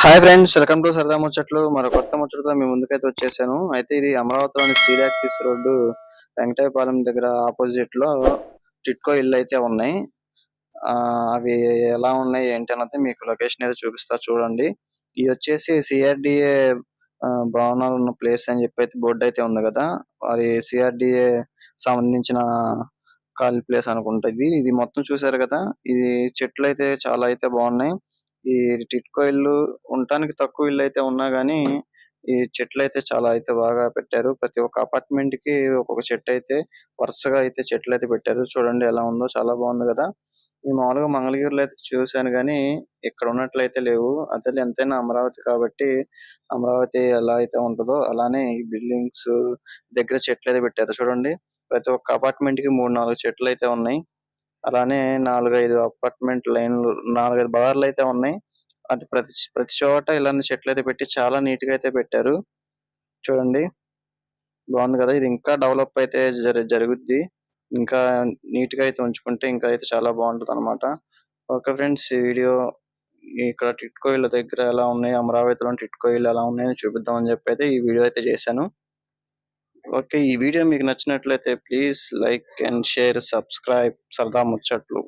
Hi friends welcome to సరదా ముచ్చట్లు మరో కొత్త ముచ్చటతో మేము ముందుకైతే వచ్చేసాను. అయితే ఇది అమరావతిలోని సీడాక్సిస్ రోడ్డు వెంకటాయపాలెం దగ్గర ఆపోజిట్లో టిట్కో ఇల్లు అయితే ఉన్నాయి. ఆ అవి ఎలా ఉన్నాయి ఏంటి అన్నది మీకు లొకేషన్ అయితే చూపిస్తా చూడండి. ఇది వచ్చేసి సిఆర్డిఏ భవనాలు ఉన్న ప్లేస్ అని చెప్పి అయితే బోర్డు అయితే ఉంది కదా. అది సిఆర్డిఏ సంబంధించిన ఖాళీ ప్లేస్ అనుకుంటా ఇది. ఇది మొత్తం చూసారు కదా. ఇది చెట్లు అయితే చాలా అయితే బాగున్నాయి. ఈ టిట్కో ఇల్లు ఉండటానికి తక్కువ ఇల్లు అయితే ఉన్నా గానీ ఈ చెట్లు అయితే చాలా అయితే బాగా పెట్టారు. ప్రతి ఒక్క అపార్ట్మెంట్కి ఒక్కొక్క చెట్టు అయితే వరుసగా అయితే చెట్లు అయితే పెట్టారు. చూడండి ఎలా ఉందో చాలా బాగుంది కదా. ఈ మామూలుగా మంగళగిరిలో అయితే చూశాను కానీ ఇక్కడ ఉన్నట్లయితే లేవు. అదే ఎంతైనా అమరావతి కాబట్టి అమరావతి ఎలా అయితే ఉంటుందో అలానే ఈ బిల్డింగ్స్ దగ్గర చెట్లు అయితే పెట్టారు. చూడండి ప్రతి ఒక్క అపార్ట్మెంట్కి మూడు నాలుగు చెట్లు అయితే ఉన్నాయి. అలానే నాలుగైదు అపార్ట్మెంట్ లైన్లు నాలుగైదు బార్లు అయితే ఉన్నాయి. అది ప్రతి ప్రతి చోట ఇలాంటి చెట్లు అయితే పెట్టి చాలా నీట్గా అయితే పెట్టారు. చూడండి. బాగుంది కదా. ఇది ఇంకా డెవలప్ అయితే జరి జరుగుద్ది. ఇంకా నీట్గా అయితే ఉంచుకుంటే ఇంకా అయితే చాలా బాగుంటది అనమాట ఓకే ఫ్రెండ్స్ ఈ వీడియో ఇక్కడ టిట్కోయిల దగ్గర ఎలా ఉన్నాయి అమరావతిలో టిట్కోయిల్ ఎలా ఉన్నాయని చూపిద్దాం అని చెప్పి అయితే ఈ వీడియో అయితే చేశాను. ఓకే ఈ వీడియో మీకు నచ్చినట్లయితే please like and share subscribe. సరదా ముచ్చట్లు.